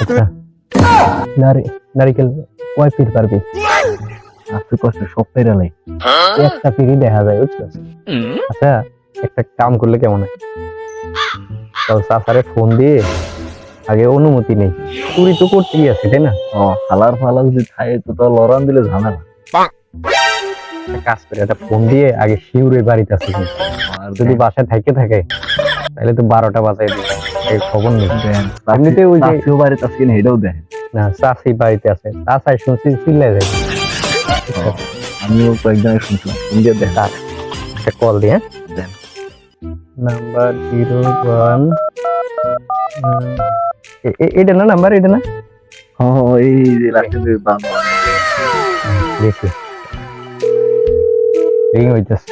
আচ্ছা। নারিকেল কয় পারবি? কষ্ট সব লাই একটা দেখা যায় বুঝছ? আচ্ছা একটা কাম করলে কেমন হয়? তো সাসারে ফোন দিয়ে আগে অনুমতি নেই। চুরি তো করতেই আছে তাই না? ও হালার ফালা যদি থাকে তো তো লড়ান দিলে ঝামেলা। কাজ করে একটা ফোন দিয়ে আগে শিউরে বাড়িতে কি। আর যদি বাসায় থাইকে থাকে তাহলে তো বারোটা বাজায় দিবে এই খবর এমনিতে ওই যে- বাড়িতে আছে কিনা এটাও দেখেন না চাষি বাড়িতে আছে। চাষাই শুনছি চিল্লাই যায় আমিও কয়েকজনের শুনছিলাম ইন্ডিয়া দেখ তার একটা কল দিয়ে দেন। নাম্বার জিরো ওয়ান এটা না নাম্বার এটা না? ও এই যে লাস্টে যে দেখি। রিং হইতেছে।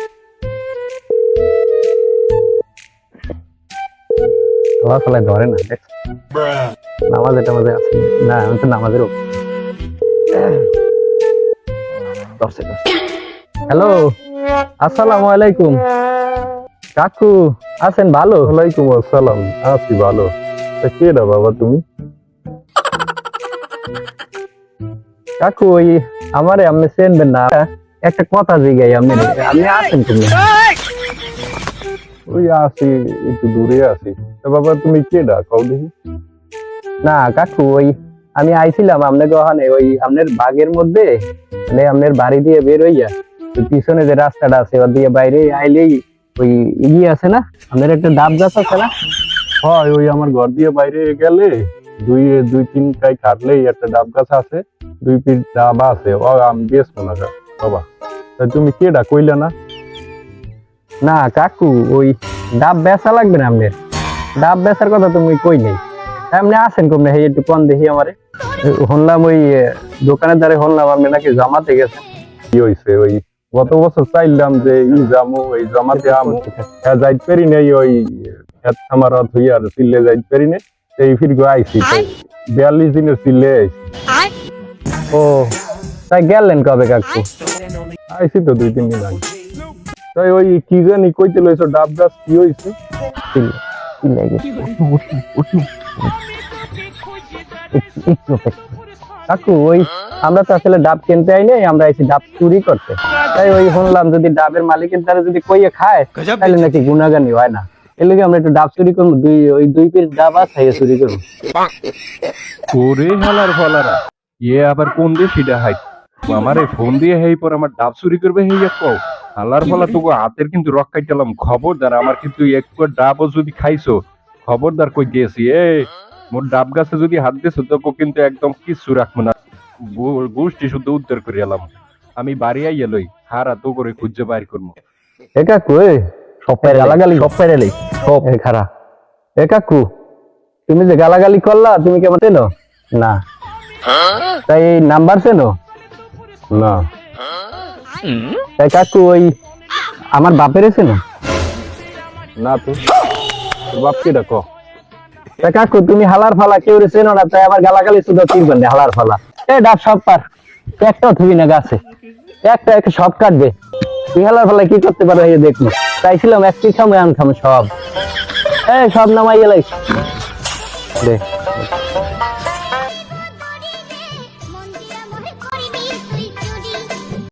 আমার ফলায় ধরে না নামাজে টামাজে আছে। না আমি তো দশ হ্যালো আসসালামু আলাইকুম। কাকু আছেন ভালো? ওয়ালাইকুম আসসালাম আছি ভালো। তা কে রা বাবা তুমি? কাকু ওই আমারে আপনি চেনবেন না। একটা কথা জিগাই আপনি। আপনি আছেন তুমি ওই আছি একটু দূরে তা বাবা তুমি কে ডা কও দেখি? না কাকু ওই আমি আইছিলাম আপনাকে ওখানে ওই আপনার বাগের মধ্যে মানে বাড়ি দিয়ে বের হইয়া পিছনে যে রাস্তাটা আছে ওর দিয়ে বাইরে আইলেই ওই ইয়ে আছে না আপনার একটা ডাব গাছ আছে না? হয় ওই আমার ঘর দিয়ে বাইরে গেলে দুই দুই তিন কাই কাটলেই একটা ডাব গাছ আছে দুই পিস ডাব আছে ও আমি বেচবো না গা, বাবা তুমি কে কইলে না? না কাকু ওই ডাব বেচা লাগবে না আপনার? ডাব বেচার কথা তুমি কই নেই। আপনি আছেন কমনে হে একটু কম দেখি আমারে। শুনলাম ওই দোকানের দ্বারে শুনলাম আপনি নাকি জমাতে গেছেন। কি হইছে ওই? গত বছর চাইলাম যে ই জামু এই জমাতে আমু হ্যাঁ যাইতে পারি নাই ওই খেত আমার হইয়া আর চিল্লে যাইতে পারি নাই এই ফির গো আইছি বিয়াল্লিশ দিনের চিল্লে ও তাই গেলেন কবে কাকু? আইছি তো দুই তিন দিন আগে। তাই ওই কি জানি কইতে লইছো ডাব গাছ কি হইছে। কাকু ওই আমরা তো আসলে ডাব কিনতে আই নাই আমরা এসে ডাব চুরি করতে। তাই ওই শুনলাম যদি ডাবের মালিকের দ্বারা যদি কইয়ে খায় তাহলে নাকি গুণাগানি হয় না। এর লেগে আমরা একটু ডাব চুরি করব দুই ওই দুই পিস ডাব আছে চুরি করব। ওরে হালার ফলারা ইয়ে আবার কোন দেশ এটা হাই? আমারে ফোন দিয়ে হেই পর আমার ডাব চুরি করবে হেই এক কও হালার ফলা তোকে হাতের কিন্তু রক্ষাই দিলাম খবরদার আমার কিন্তু একটু ডাবও যদি খাইছো খবরদার কই দিয়েছি এ মোর ডাব গাছে যদি হাত দিয়েছ তোকে কিন্তু একদম কিচ্ছু রাখব না। গোষ্ঠী শুদ্ধ উদ্ধার করে এলাম। আমি বাড়ি আইয়া লই হারা তো করে খুঁজে বাইর করব। এ কাকু এ সব গালাগালি সব পেরেলি সব। এ খারা। এ কাকু তুমি যে গালাগালি করলা তুমি কেমন চেনো? না। তাই এই নাম্বার চেনো? না। তাই কাকু ওই আমার বাপের চেনো না? তো। তোর বাপ ক তাই কাকু তুমি হালার ফালা কেউ রে চেনো না তাই আমার গালাগালি শুধু চিনবেন না হালার ফালা। এ ডাব সব পার। একটাও থুবি না গাছে। একটা একটা সব কাটবে। তুই হালার ফালা কি করতে পারো এই দেখুন। চাইছিলাম একটি খামে আন খামে সব। এ সব নামাই গেলাই দে।